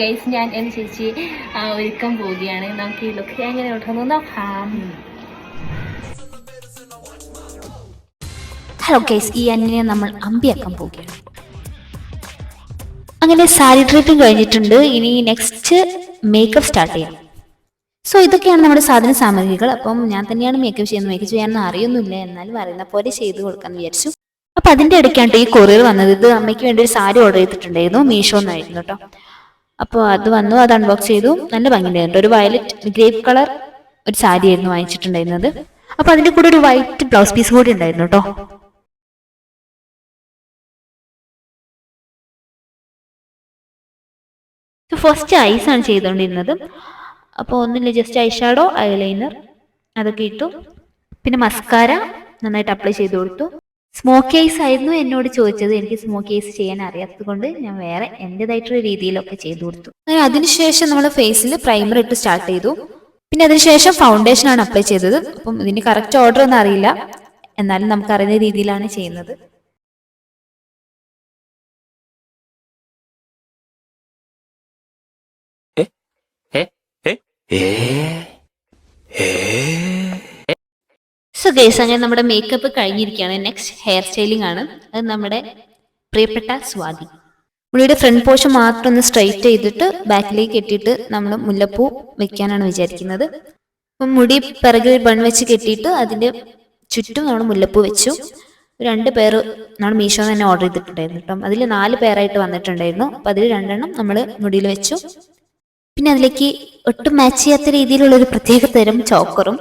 Guys ഞാൻ എന്റെ ചേച്ചി ഒരുക്കം പോവുകയാണ്. നമുക്ക് ഈ ലുക്ക് എങ്ങനെ ഉണ്ടെന്ന് നോക്കാം. ഹലോ ഗൈസ് ഈ അന്നിനെ നമ്മൾ അമ്പിയാക്കാൻ പോവുകയാണ്. അങ്ങനെ സാരി ട്രീറ്റിംഗ് കഴിഞ്ഞിട്ടുണ്ട്. ഇനി നെക്സ്റ്റ് മേക്കപ്പ് സ്റ്റാർട്ട് ചെയ്യാം. സോ ഇതൊക്കെയാണ് നമ്മുടെ സാധന സാമഗ്രികൾ. അപ്പം ഞാൻ തന്നെയാണ് മേക്കപ്പ് ചെയ്യുന്നത്. മേക്കപ്പ് ചെയ്യാനൊന്നും അറിയുന്നില്ല എന്നാലും അറിയുന്ന പോലെ ചെയ്ത് കൊടുക്കാന്ന് വിചാരിച്ചു. അപ്പൊ അതിന്റെ ഇടയ്ക്കാണ് ഈ കൊറിയർ വന്നത്. ഇത് അമ്മയ്ക്ക് വേണ്ടി ഒരു സാരി ഓർഡർ ചെയ്തിട്ടുണ്ടായിരുന്നു. മീഷോ എന്നായിരുന്നു കേട്ടോ. അപ്പോൾ അത് വന്നു അത് അൺബോക്സ് ചെയ്തു. നല്ല ഭംഗിയുണ്ടായിരുന്നു. ഒരു വയലറ്റ് ഗ്രേപ്പ് കളർ ഒരു സാരി ആയിരുന്നു വാങ്ങിച്ചിട്ടുണ്ടായിരുന്നത്. അപ്പൊ അതിന്റെ കൂടെ ഒരു വൈറ്റ് ബ്ലൗസ് പീസ് കൂടി ഉണ്ടായിരുന്നു കേട്ടോ ഫസ്റ്റ് ഐസ് ആണ് ചെയ്തുകൊണ്ടിരുന്നത്. അപ്പോൾ ഒന്നില്ല ജസ്റ്റ് ഐഷാഡോ ഐലൈനർ അതൊക്കെ ഇട്ടു. പിന്നെ മസ്കാര നന്നായിട്ട് അപ്ലൈ ചെയ്ത് കൊടുത്തു. സ്മോക്ക് ഐസ് ആയിരുന്നു എന്നോട് ചോദിച്ചത്. എനിക്ക് സ്മോക്ക് ഐസ് ചെയ്യാൻ അറിയാത്തത് കൊണ്ട് ഞാൻ വേറെ എന്റെതായിട്ടുള്ള രീതിയിലൊക്കെ ചെയ്തു കൊടുത്തു. അങ്ങനെ അതിനുശേഷം നമ്മൾ ഫേസിൽ പ്രൈമർ ഇട്ട് സ്റ്റാർട്ട് ചെയ്തു. പിന്നെ അതിനുശേഷം ഫൗണ്ടേഷൻ ആണ് അപ്ലൈ ചെയ്തത്. അപ്പം ഇതിന് കറക്റ്റ് ഓർഡർ ഒന്നും അറിയില്ല. എന്നാലും നമുക്ക് അറിയുന്ന രീതിയിലാണ് ചെയ്യുന്നത്. സോ ഗേസ് അങ്ങനെ നമ്മുടെ മേക്കപ്പ് കഴിഞ്ഞിരിക്കുകയാണ്. നെക്സ്റ്റ് ഹെയർ സ്റ്റൈലിംഗ് ആണ്. അത് നമ്മുടെ പ്രിയപ്പെട്ട സ്വാതി. മുടിയുടെ ഫ്രണ്ട് പോർഷൻ മാത്രം ഒന്ന് സ്ട്രൈറ്റ് ചെയ്തിട്ട് ബാക്കിലേക്ക് കെട്ടിയിട്ട് നമ്മൾ മുല്ലപ്പൂ വെക്കാനാണ് വിചാരിക്കുന്നത്. അപ്പം മുടി പിറകിൽ ബൺ വെച്ച് കെട്ടിയിട്ട് അതിന്റെ ചുറ്റും നമ്മൾ മുല്ലപ്പൂ വെച്ചു. രണ്ട് പേർ നമ്മൾ മീഷോ തന്നെ ഓർഡർ ചെയ്തിട്ടുണ്ടായിരുന്നു കേട്ടോ. അതിൽ നാല് പേരായിട്ട് വന്നിട്ടുണ്ടായിരുന്നു. അപ്പം അതിൽ രണ്ടെണ്ണം നമ്മൾ മുടിയിൽ വെച്ചു. പിന്നെ അതിലേക്ക് ഒട്ടും മാച്ച് ചെയ്യാത്ത രീതിയിലുള്ള ഒരു പ്രത്യേക തരം ചോക്കറും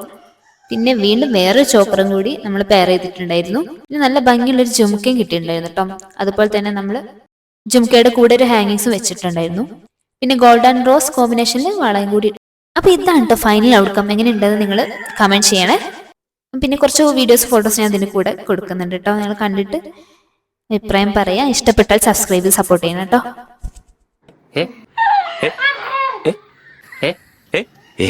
പിന്നെ വീണ്ടും വേറൊരു ചോക്കറും കൂടി നമ്മൾ പെയർ ചെയ്തിട്ടുണ്ടായിരുന്നു. പിന്നെ നല്ല ഭംഗിയുള്ള ഒരു ജുമുക്കയും കിട്ടിയിട്ടുണ്ടായിരുന്നു കേട്ടോ അതുപോലെ തന്നെ നമ്മൾ ജുമുക്കയുടെ കൂടെ ഒരു ഹാങ്ങിങ്സ് വെച്ചിട്ടുണ്ടായിരുന്നു. പിന്നെ ഗോൾഡ് ആൻഡ് റോസ് കോമ്പിനേഷനിൽ വളയും കൂടി അപ്പോൾ അപ്പൊ ഇതാണ് കേട്ടോ ഫൈനൽ ഔട്ട്കം എങ്ങനെ ഉണ്ടെന്ന് നിങ്ങൾ കമന്റ് ചെയ്യണേ. പിന്നെ കുറച്ച് വീഡിയോസ് ഫോട്ടോസ് ഞാൻ അതിന്റെ കൂടെ കൊടുക്കുന്നുണ്ട് കേട്ടോ നിങ്ങൾ കണ്ടിട്ട് അഭിപ്രായം പറയാ. ഇഷ്ടപ്പെട്ടാൽ സബ്സ്ക്രൈബ് ചെയ്ത് സപ്പോർട്ട് ചെയ്യണം കേട്ടോ ഏ? ഏ? ഏ? ഏ?